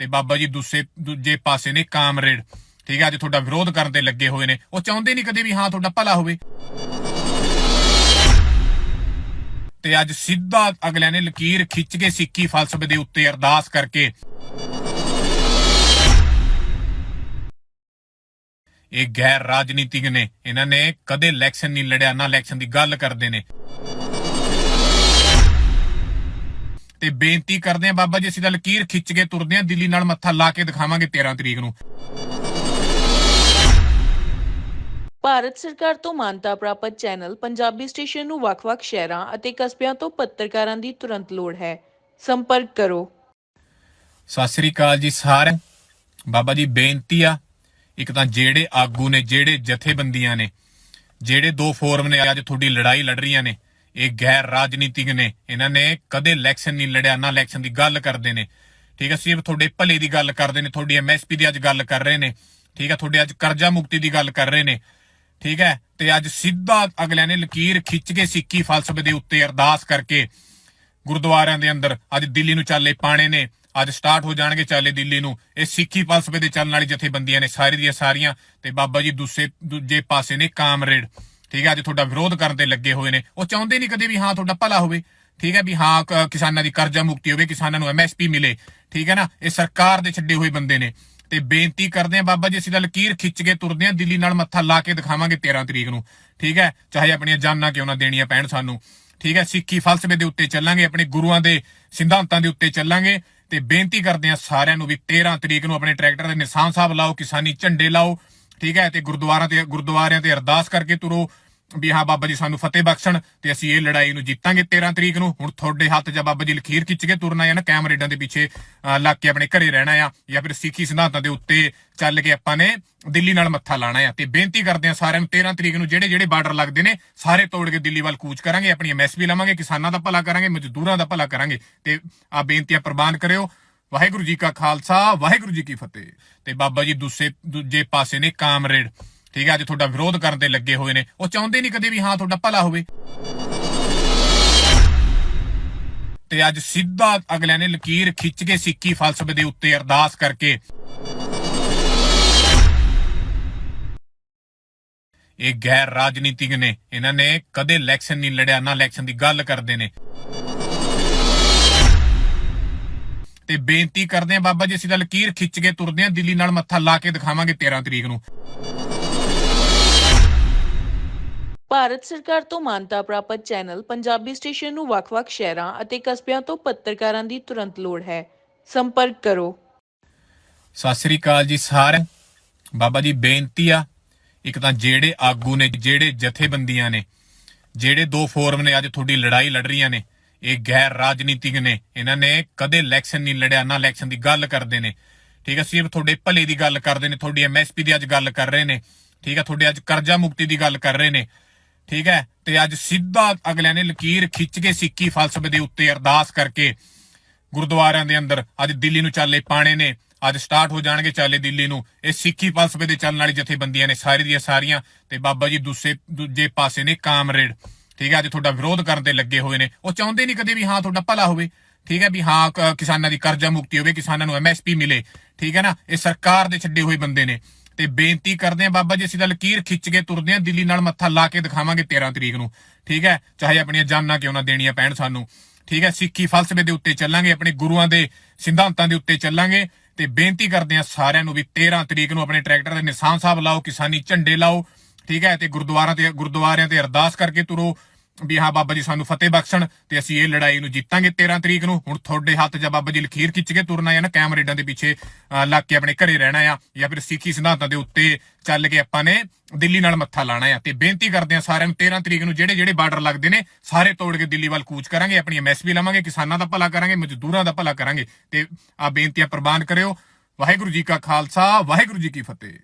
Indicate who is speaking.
Speaker 1: ਤੇ ਬਾਬਾ ਜੀ ਦੂਸਰੇ ਦੂਜੇ ਪਾਸੇ ਨੇ ਕਾਮਰੇਡ। ਠੀਕ ਹੈ ਅੱਜ ਤੁਹਾਡਾ ਵਿਰੋਧ ਕਰਨ ਤੇ ਲੱਗੇ ਹੋਏ ਨੇ। ਉਹ ਚਾਹੁੰਦੇ ਨਹੀਂ ਕਦੇ ਵੀ, ਹਾਂ, ਤੁਹਾਡਾ ਭਲਾ ਹੋਵੇ। ਤੇ ਅੱਜ ਸਿੱਧਾ ਅਗਲਿਆਂ ਨੇ ਲਕੀਰ ਖਿੱਚ ਕੇ ਸਿੱਖੀ ਫਲਸਫੇ ਦੇ ਉੱਤੇ ਅਰਦਾਸ ਕਰਕੇ ਇਹ ਗੈਰ ਰਾਜਨੀਤਿਕ ਨੇ। ਇਹਨਾਂ ਨੇ ਕਦੇ ਇਲੈਕਸ਼ਨ ਨਹੀਂ ਲੜਿਆ, ਨਾ ਇਲੈਕਸ਼ਨ ਦੀ ਗੱਲ ਕਰਦੇ ਨੇ। ਤੇ ਬੇਨਤੀ ਕਰਦੇ ਆ ਬਾਬਾ ਜੀ ਅਸੀਂ ਤਾਂ ਲਕੀਰ ਖਿੱਚ ਕੇ ਤੁਰਦੇ ਆ ਦਿੱਲੀ ਨਾਲ ਮੱਥਾ ਲਾ ਕੇ ਦਿਖਾਵਾਂਗੇ 13 ਤਰੀਕ ਨੂੰ।
Speaker 2: ਭਾਰਤ ਸਰਕਾਰ ਤੋਂ ਮਾਨਤਾ ਪ੍ਰਾਪਤ ਚੈਨਲ ਪੰਜਾਬੀ ਸਟੇਸ਼ਨ ਨੂੰ ਵੱਖ-ਵੱਖ ਸ਼ਹਿਰਾਂ ਅਤੇ ਕਸਬਿਆਂ ਤੋਂ ਪੱਤਰਕਾਰਾਂ ਦੀ ਤੁਰੰਤ ਲੋੜ ਹੈ। ਸੰਪਰਕ ਕਰੋ।
Speaker 1: ਸਤਿ ਸ੍ਰੀ ਅਕਾਲ ਜੀ ਸਾਰਿਆਂ ਨੂੰ। ਬਾਬਾ ਜੀ ਬੇਨਤੀ ਆ ਇੱਕ ਤਾਂ ਜਿਹੜੇ ਆਗੂ ਨੇ ਜਿਹੜੇ ਜਥੇਬੰਦੀਆਂ ਨੇ ਜਿਹੜੇ ਦੋ ਫੋਰਮ ਨੇ ਅੱਜ ਤੁਹਾਡੀ ਲੜਾਈ ਲੜ ਰਹੀਆਂ ਨੇ ਇਹ ਗੈਰ ਰਾਜਨੀਤਿਕ ਨੇ। ਇਹਨਾਂ ਨੇ ਕਦੇ ਇਲੈਕਸ਼ਨ ਨਹੀਂ ਲੜਿਆ, ਨਾ ਇਲੈਕਸ਼ਨ ਦੀ ਗੱਲ ਕਰਦੇ ਨੇ। ਠੀਕ ਹੈ ਸਿਰਫ ਤੁਹਾਡੇ ਭਲੇ ਦੀ ਗੱਲ ਕਰਦੇ ਨੇ, ਤੁਹਾਡੀ ਐਮਐਸਪੀ ਦੀ ਅੱਜ ਗੱਲ ਕਰ ਰਹੇ ਨੇ। ਠੀਕ ਹੈ, ਤੁਹਾਡੇ ਅੱਜ ਕਰਜ਼ਾ ਮੁਕਤੀ ਦੀ ਗੱਲ ਕਰ ਰਹੇ ਨੇ। ਠੀਕ ਹੈ, ਤੇ ਅੱਜ ਸਿੱਧਾ ਅਗਲਿਆਂ ਨੇ ਲਕੀਰ ਖਿੱਚ ਕੇ ਸਿੱਖੀ ਫਲਸਫੇ ਦੇ ਉੱਤੇ ਅਰਦਾਸ ਕਰਕੇ ਗੁਰਦੁਆਰਿਆਂ ਦੇ ਅੰਦਰ ਅੱਜ ਦਿੱਲੀ ਨੂੰ ਚਾਲੇ ਪਾਣੇ ਨੇ। ਅੱਜ ਸਟਾਰਟ ਹੋ ਜਾਣਗੇ ਚਾਲੇ ਦਿੱਲੀ ਨੂੰ। ਇਹ ਸਿੱਖੀ ਫਲਸਫੇ ਦੇ ਚੱਲਣ ਵਾਲੀ ਜਥੇਬੰਦੀਆਂ ਨੇ ਸਾਰੀ ਦੀਆਂ ਸਾਰੀਆਂ। ਤੇ ਬਾਬਾ ਜੀ ਦੂਸਰੇ, ਦੂਜੇ ਪਾਸੇ ਨੇ ਕਾਮਰੇਡ। ਠੀਕ ਹੈ, ਅੱਜ ਤੁਹਾਡਾ ਵਿਰੋਧ ਕਰਨ ਤੇ ਲੱਗੇ ਹੋਏ ਨੇ। ਉਹ ਚਾਹੁੰਦੇ ਨਹੀਂ ਕਦੇ ਵੀ ਹਾਂ, ਤੁਹਾਡਾ ਭਲਾ ਹੋਵੇ। ਠੀਕ ਹੈ ਵੀ ਹਾਂ ਕਿਸਾਨਾਂ ਦੀ ਕਰਜ਼ਾ ਮੁਕਤੀ ਹੋਵੇ, ਕਿਸਾਨਾਂ ਨੂੰ ਐਮਐਸਪੀ ਮਿਲੇ। ਠੀਕ ਹੈ ਨਾ, ਇਹ ਸਰਕਾਰ ਦੇ ਛੱਡੇ ਹੋਏ ਬੰਦੇ ਨੇ। ਤੇ ਬੇਨਤੀ ਕਰਦੇ ਆ ਬਾਬਾ ਜੀ, ਅਸੀਂ ਤਾਂ ਲਕੀਰ ਖਿੱਚ ਕੇ ਤੁਰਦੇ ਆ ਦਿੱਲੀ ਨਾਲ ਮੱਥਾ ਲਾ ਕੇ ਦਿਖਾਵਾਂਗੇ 13 ਤਰੀਕ ਨੂੰ। ਠੀਕ ਹੈ, ਚਾਹੇ ਆਪਣੀਆਂ ਜਾਨਾਂ ਕਿਉਂ ਨਾ ਦੇਣੀਆਂ ਪੈਣ ਸਾਨੂੰ। ਠੀਕ ਹੈ, ਸਿੱਖੀ ਫਲਸਫੇ ਦੇ ਉੱਤੇ ਚੱਲਾਂਗੇ, ਆਪਣੇ ਗੁਰੂਆਂ ਦੇ ਸਿਧਾਂਤਾਂ ਦੇ ਉੱਤੇ ਚੱਲਾਂਗੇ। ਤੇ ਬੇਨਤੀ ਕਰਦੇ ਆ ਸਾਰਿਆਂ ਨੂੰ ਵੀ 13 ਤਰੀਕ ਨੂੰ ਆਪਣੇ ਟਰੈਕਟਰ ਦੇ ਨਿਸ਼ਾਨ ਸਾਹਿਬ ਲਾਓ, ਕਿਸਾਨੀ ਝੰਡੇ ਲਾਓ। ਠੀਕ ਹੈ, ਤੇ ਗੁਰਦੁਆਰਾਂ ਤੇ, ਗੁਰਦੁਆਰਿਆਂ ਤੇ ਅਰਦਾਸ ਕਰਕੇ ਤੁਰੋ। ਵੀ ਹਾਂ, ਬਾਬਾ ਜੀ ਸਾਨੂੰ ਫਤਿਹ ਬਖਸ਼ਣ, ਤੇ ਅਸੀਂ ਇਹ ਲੜਾਈ ਨੂੰ ਜਿੱਤਾਂਗੇ 13 ਤਰੀਕ ਨੂੰ। ਹੁਣ ਤੁਹਾਡੇ ਹੱਥ 'ਚ ਬਾਬਾ ਜੀ ਲਖੀਰ ਖਿੱਚ ਕੇ ਤੁਰਨਾ ਹੈ ਨਾ ਕੈਮਰੇਡਾਂ ਦੇ ਪਿੱਛੇ ਲੱਗ ਕੇ ਆਪਣੇ ਘਰੇ ਰਹਿਣਾ ਆ, ਜਾਂ ਫਿਰ ਸਿੱਖੀ ਸਿਧਾਂਤਾਂ ਦੇ ਉੱਤੇ ਚੱਲ ਕੇ ਆਪਾਂ ਨੇ ਦਿੱਲੀ ਨਾਲ ਮੱਥਾ ਲਾਣਾ ਆ। ਤੇ ਬੇਨਤੀ ਕਰਦੇ ਆ ਸਾਰਿਆਂ ਨੂੰ 13 ਤਰੀਕ ਨੂੰ ਜਿਹੜੇ ਜਿਹੜੇ ਬਾਰਡਰ ਲੱਗਦੇ ਨੇ, ਸਾਰੇ ਤੋੜ ਕੇ ਦਿੱਲੀ ਵੱਲ ਕੂਚ ਕਰਾਂਗੇ, ਆਪਣੀ ਐਮਐਸਪੀ ਲਾਵਾਂਗੇ, ਕਿਸਾਨਾਂ ਦਾ ਭਲਾ ਕਰਾਂਗੇ, ਮਜ਼ਦੂਰਾਂ ਦਾ ਭਲਾ ਕਰਾਂਗੇ। ਤੇ ਆ ਬੇਨਤੀਆਂ ਪ੍ਰਵਾਨ ਕਰਿਓ। ਵਾਹਿਗੁਰੂ ਜੀ ਕਾ ਖਾਲਸਾ, ਵਾਹਿਗੁਰੂ ਜੀ ਕੀ ਫਤਿਹ। ਤੇ ਬਾਬਾ ਜੀ ਦੂਸਰੇ ਦੂਜੇ ਪਾਸੇ ਨੇ ਕਾਮਰੇਡ। ਠੀਕ ਹੈ, ਅੱਜ ਤੁਹਾਡਾ ਵਿਰੋਧ ਕਰਨ ਤੇ ਲੱਗੇ ਹੋਏ ਨੇ। ਉਹ ਚਾਹੁੰਦੇ ਨਹੀਂ ਕਦੇ ਵੀ, ਹਾਂ, ਤੁਹਾਡਾ ਭਲਾ ਹੋਵੇ। ਤੇ ਅੱਜ ਸਿੱਧਾ ਅਗਲਿਆਂ ਨੇ ਲਕੀਰ ਖਿੱਚ ਕੇ ਸਿੱਖੀ ਫਲਸਫੇ ਦੇ ਉੱਤੇ ਅਰਦਾਸ ਕਰਕੇ ਇਹ ਗੈਰ ਰਾਜਨੀਤਿਕ ਨੇ। ਇਹਨਾਂ ਨੇ ਕਦੇ ਇਲੈਕਸ਼ਨ ਨਹੀਂ ਲੜਿਆ, ਨਾ ਇਲੈਕਸ਼ਨ ਦੀ ਗੱਲ ਕਰਦੇ ਨੇ। ਤੇ ਬੇਨਤੀ ਕਰਦੇ ਆ ਬਾਬਾ ਜੀ ਅਸੀਂ ਤਾਂ ਲਕੀਰ ਖਿੱਚ ਕੇ ਤੁਰਦੇ ਆ ਦਿੱਲੀ ਨਾਲ ਮੱਥਾ ਲਾ ਕੇ ਦਿਖਾਵਾਂਗੇ 13 ਤਰੀਕ ਨੂੰ।
Speaker 2: ਭਾਰਤ ਸਰਕਾਰ ਤੋਂ ਮਾਨਤਾ ਪ੍ਰਾਪਤ ਚੈਨਲ ਪੰਜਾਬੀ ਸਟੇਸ਼ਨ ਨੂੰ ਵੱਖ-ਵੱਖ ਸ਼ਹਿਰਾਂ ਅਤੇ ਕਸਬਿਆਂ ਤੋਂ ਪੱਤਰਕਾਰਾਂ ਦੀ ਤੁਰੰਤ ਲੋੜ ਹੈ। ਸੰਪਰਕ ਕਰੋ।
Speaker 1: ਸਤਿ ਸ੍ਰੀ ਅਕਾਲ ਜੀ ਸਾਰਿਆਂ ਨੂੰ। ਬਾਬਾ ਜੀ ਬੇਨਤੀ ਆ ਇੱਕ ਤਾਂ ਜਿਹੜੇ ਆਗੂ ਨੇ ਜਿਹੜੇ ਜਥੇਬੰਦੀਆਂ ਨੇ ਜਿਹੜੇ ਦੋ ਫੋਰਮ ਨੇ ਅੱਜ ਤੁਹਾਡੀ ਲੜਾਈ ਲੜ ਰਹੀਆਂ ਨੇ ਇਹ ਗੈਰ ਰਾਜਨੀਤਿਕ ਨੇ। ਇਹਨਾਂ ਨੇ ਕਦੇ ਇਲੈਕਸ਼ਨ ਨਹੀਂ ਲੜਿਆ, ਨਾ ਇਲੈਕਸ਼ਨ ਦੀ ਗੱਲ ਕਰਦੇ ਨੇ। ਠੀਕ ਹੈ, ਸਿਰਫ ਤੁਹਾਡੇ ਭਲੇ ਦੀ ਗੱਲ ਕਰਦੇ ਨੇ, ਤੁਹਾਡੀ ਐਮਐਸਪੀ ਦੀ ਅੱਜ ਗੱਲ ਕਰ ਰਹੇ ਨੇ। ਠੀਕ ਹੈ, ਤੁਹਾਡੇ ਅੱਜ ਕਰਜ਼ਾ ਮੁਕਤੀ ਦੀ ਗੱਲ ਕਰ ਰਹੇ ਨੇ। ਠੀਕ ਹੈ, ਤੇ ਅੱਜ ਸਿੱਧਾ ਅਗਲਿਆਂ ਨੇ ਲਕੀਰ ਖਿੱਚ ਕੇ ਸਿੱਖੀ ਫਲਸਫੇ ਦੇ ਉੱਤੇ ਅਰਦਾਸ ਕਰਕੇ ਗੁਰਦੁਆਰਿਆਂ ਦੇ ਅੰਦਰ ਅੱਜ ਦਿੱਲੀ ਨੂੰ ਚਾਲੇ ਪਾਣੇ ਨੇ। ਅੱਜ ਸਟਾਰਟ ਹੋ ਜਾਣਗੇ ਚਾਲੇ ਦਿੱਲੀ ਨੂੰ। ਇਹ ਸਿੱਖੀ ਫਲਸਫੇ ਦੇ ਚੱਲਣ ਵਾਲੀ ਜਥੇਬੰਦੀਆਂ ਨੇ ਸਾਰੀ ਦੀਆਂ ਸਾਰੀਆਂ। ਤੇ ਬਾਬਾ ਜੀ ਦੂਸਰੇ, ਦੂਜੇ ਪਾਸੇ ਨੇ ਕਾਮਰੇਡ। ਠੀਕ ਹੈ, ਅੱਜ ਤੁਹਾਡਾ ਵਿਰੋਧ ਕਰਨ ਦੇ ਲੱਗੇ ਹੋਏ ਨੇ। ਉਹ ਚਾਹੁੰਦੇ ਨਹੀਂ ਕਦੇ ਵੀ ਹਾਂ, ਤੁਹਾਡਾ ਭਲਾ ਹੋਵੇ। ਠੀਕ ਹੈ ਵੀ ਹਾਂ ਕਿਸਾਨਾਂ ਦੀ ਕਰਜ਼ਾ ਮੁਕਤੀ ਹੋਵੇ, ਕਿਸਾਨਾਂ ਨੂੰ ਐਮਐਸਪੀ ਮਿਲੇ। ਠੀਕ ਹੈ ਨਾ, ਇਹ ਸਰਕਾਰ ਦੇ ਛੱਡੇ ਹੋਏ ਬੰਦੇ ਨੇ। ਤੇ ਬੇਨਤੀ ਕਰਦੇ ਆ ਬਾਬਾ ਜੀ, ਅਸੀਂ ਤਾਂ ਲਕੀਰ ਖਿੱਚ ਕੇ ਤੁਰਦੇ ਆ ਦਿੱਲੀ ਨਾਲ ਮੱਥਾ ਲਾ ਕੇ ਦਿਖਾਵਾਂਗੇ 13 ਤਰੀਕ ਨੂੰ। ਠੀਕ ਹੈ, ਚਾਹੇ ਆਪਣੀਆਂ ਜਾਨਾਂ ਕਿਉਂ ਨਾ ਦੇਣੀਆਂ ਪੈਣ ਸਾਨੂੰ। ਠੀਕ ਹੈ, ਸਿੱਖੀ ਫਲਸਫੇ ਦੇ ਉੱਤੇ ਚੱਲਾਂਗੇ, ਆਪਣੇ ਗੁਰੂਆਂ ਦੇ ਸਿਧਾਂਤਾਂ ਦੇ ਉੱਤੇ ਚੱਲਾਂਗੇ। ਤੇ ਬੇਨਤੀ ਕਰਦੇ ਆ ਸਾਰਿਆਂ ਨੂੰ ਵੀ 13 ਤਰੀਕ ਨੂੰ ਆਪਣੇ ਟਰੈਕਟਰ ਦੇ ਨਿਸ਼ਾਨ ਸਾਹਿਬ ਲਾਓ, ਕਿਸਾਨੀ ਝੰਡੇ ਲਾਓ। ਠੀਕ ਹੈ, ਤੇ ਗੁਰਦੁਆਰਾਂ ਤੇ, ਗੁਰਦੁਆਰਿਆਂ ਤੇ ਅਰਦਾਸ ਕਰਕੇ ਤੁਰੋ। ਵੀ ਹਾਂ ਬਾਬਾ ਜੀ ਸਾਨੂੰ ਫਤਿਹ ਬਖਸ਼ਣ ਤੇ ਅਸੀਂ ਇਹ ਲੜਾਈ ਨੂੰ ਜਿੱਤਾਂਗੇ 13 ਤਰੀਕ ਨੂੰ। ਹੁਣ ਤੁਹਾਡੇ ਹੱਥ ਜਾਂ ਬਾਬਾ ਜੀ ਲਖੀਰ ਖਿੱਚ ਕੇ ਤੁਰਨਾ ਹੈ ਨਾ ਕੈਮਰੇਡਾਂ ਦੇ ਪਿੱਛੇ ਲੱਗ ਕੇ ਆਪਣੇ ਘਰੇ ਰਹਿਣਾ ਆ ਜਾਂ ਫਿਰ ਸਿੱਖੀ ਸਿਧਾਂਤਾਂ ਦੇ ਉੱਤੇ ਚੱਲ ਕੇ ਆਪਾਂ ਨੇ ਦਿੱਲੀ ਨਾਲ ਮੱਥਾ ਲਾਣਾ ਆ। ਤੇ ਬੇਨਤੀ ਕਰਦੇ ਆ ਸਾਰਿਆਂ ਨੂੰ 13 ਤਰੀਕ ਨੂੰ ਜਿਹੜੇ ਜਿਹੜੇ ਬਾਰਡਰ ਲੱਗਦੇ ਨੇ, ਸਾਰੇ ਤੋੜ ਕੇ ਦਿੱਲੀ ਵੱਲ ਕੂਚ ਕਰਾਂਗੇ ਆਪਣੀ ਐਮਐਸਪੀ ਲਾਵਾਂਗੇ, ਕਿਸਾਨਾਂ ਦਾ ਭਲਾ ਕਰਾਂਗੇ, ਮਜ਼ਦੂਰਾਂ ਦਾ ਭਲਾ ਕਰਾਂਗੇ। ਤੇ ਆ ਬੇਨਤੀਆਂ ਪ੍ਰਵਾਨ ਕਰਿਓ। ਵਾਹਿਗੁਰੂ ਜੀ ਕਾ ਖਾਲਸਾ, ਵਾਹਿਗੁਰੂ ਜੀ ਕੀ ਫਤਿਹ।